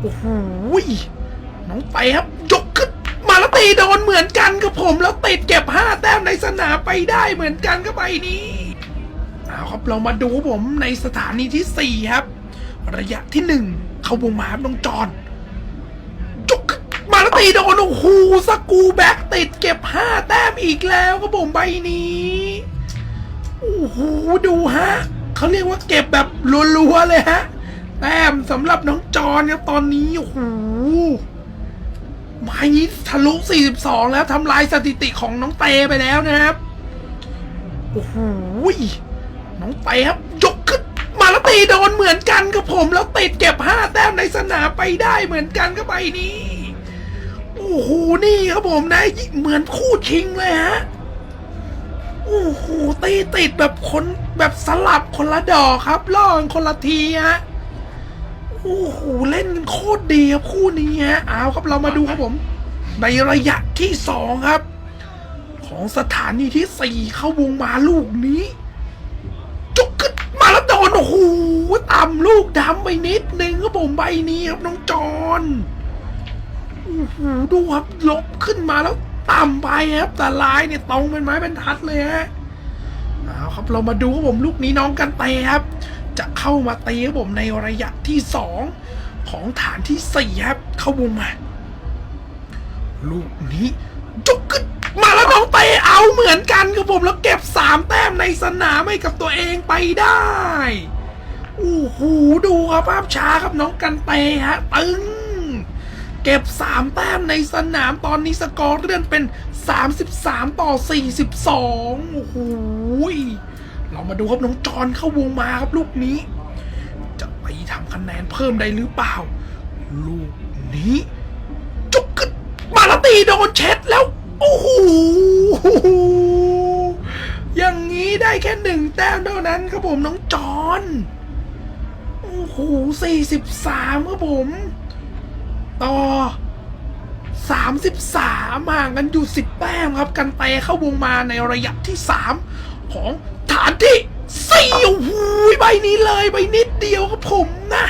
โอ้โหน้องไปครับ ยกขึ้นมาแล้วตีโดนเหมือนกันครับผม แล้วติดเก็บห้าแต้มในสนามไปได้เหมือนกันก็ไปนี้เอาครับเรามาดูผมในสถานีที่สี่ครับ ระยะที่หนึ่งเข้าวงมาครับน้องจอนยกขึ้นมาแล้วตีโดนโอ้โหสกูแบ็กติดเก็บห้าแต้มอีกแล้วครับผมใบนี้โอ้โหดูฮะเขาเรียกว่าเก็บแบบรัวๆเลยฮะ แต้มสำหรับน้องจอนครับตอนนี้โอ้โหไม้นี้ทะลุ 42 แล้วทำลายสถิติของน้องเตไปแล้วนะครับ โอ้โหน้องเตครับ ยกขึ้นมาแล้วตีโดนเหมือนกันครับผม แล้วติดเก็บ 5 แต้มในสนามไปได้เหมือนกันก็ไปนี้ โอ้โห นี่ครับผมนะ เหมือนคู่ชิงเลยฮะ โอ้โหตีติดแบบคนแบบสลับคนละดอกครับล่อกันคนละทีฮะ โอ้โหเล่นกันโคตรดีครับคู่นี้ฮะเอาครับเรามาดูครับผม ในระยะที่สองครับ ของสถานีที่สี่เข้าวงมาลูกนี้จุกขึ้นมาแล้วโดนโอ้โหต่ำลูกดำไปนิดนึงครับผมใบนี้ครับน้องจอนโอ้โหดูครับลบขึ้นมาแล้วต่ำไปครับแต่ลายเนี่ยตรงเป็นไม้บรรทัดเลยฮะเอาครับเรามาดูครับผมลูกนี้น้องกันเตครับ จะเข้ามาตีครับผมในระยะที่สองของฐานที่สี่ครับเข้าวงมมา ลูกนี้จุกขึ้นมาแล้วน้องเตะเอาเหมือนกันครับผมแล้วเก็บสามแต้มในสนามให้กับตัวเองไปได้โอ้โหดูครับภาพช้าครับน้องกันเตะฮะตึงเก็บ 3 แต้มในสนามตอนนี้สกอร์เลื่อนเป็น 33 ต่อ 42 โอ้โห เรามาดูครับน้องจอนเข้าวงมาครับลูกนี้ จะไปทำคะแนนเพิ่มได้หรือเปล่า ลูกนี้จุกขึ้นมาลตีโดนเช็ดแล้ว โอ้โหอย่างนี้ได้แค่หนึ่งแต้มเท่านั้นครับผมน้องจอนโอ้โห43ครับผม ต่อ33ห่างกันอยู่10แต้มครับ กันเตะเข้าวงมาในระยะที่3ของานที่4โอ้โหใบนี้เลยใบนิดเดียวครับผมนะ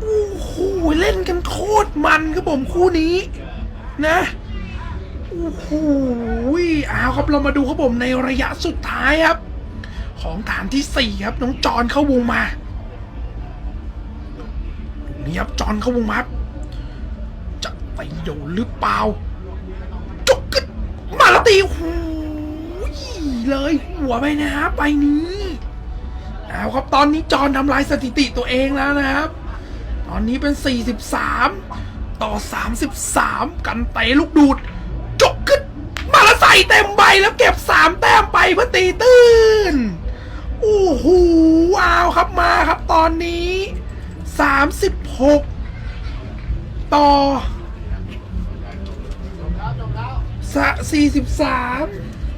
โอ้โหเล่นกันโคตรมันครับผมคู่นี้ นะโอ้โหเอาครับเรามาดูครับผมในระยะสุดท้ายครับ ของฐานที่4ครับน้องจอนเข้าวงมานี่ครับจอนเข้าวงมาครับจะไปโดนหรือเปล่าจุกขึ้นมาแล้วตีหู เลยหัวไปนะครับไปนี้เอาครับตอนนี้จอนทำลายสถิติตัวเองแล้วนะครับ ตอนนี้เป็น 43 ต่อ 33 กันเตะลูกดูดจกขึ้นมาแล้วใส่เต็มใบแล้วเก็บ 3 แต้มไปเพื่อตีตื้นโอ้โหว้าวครับมาครับตอนนี้ 36 ต่อสะ43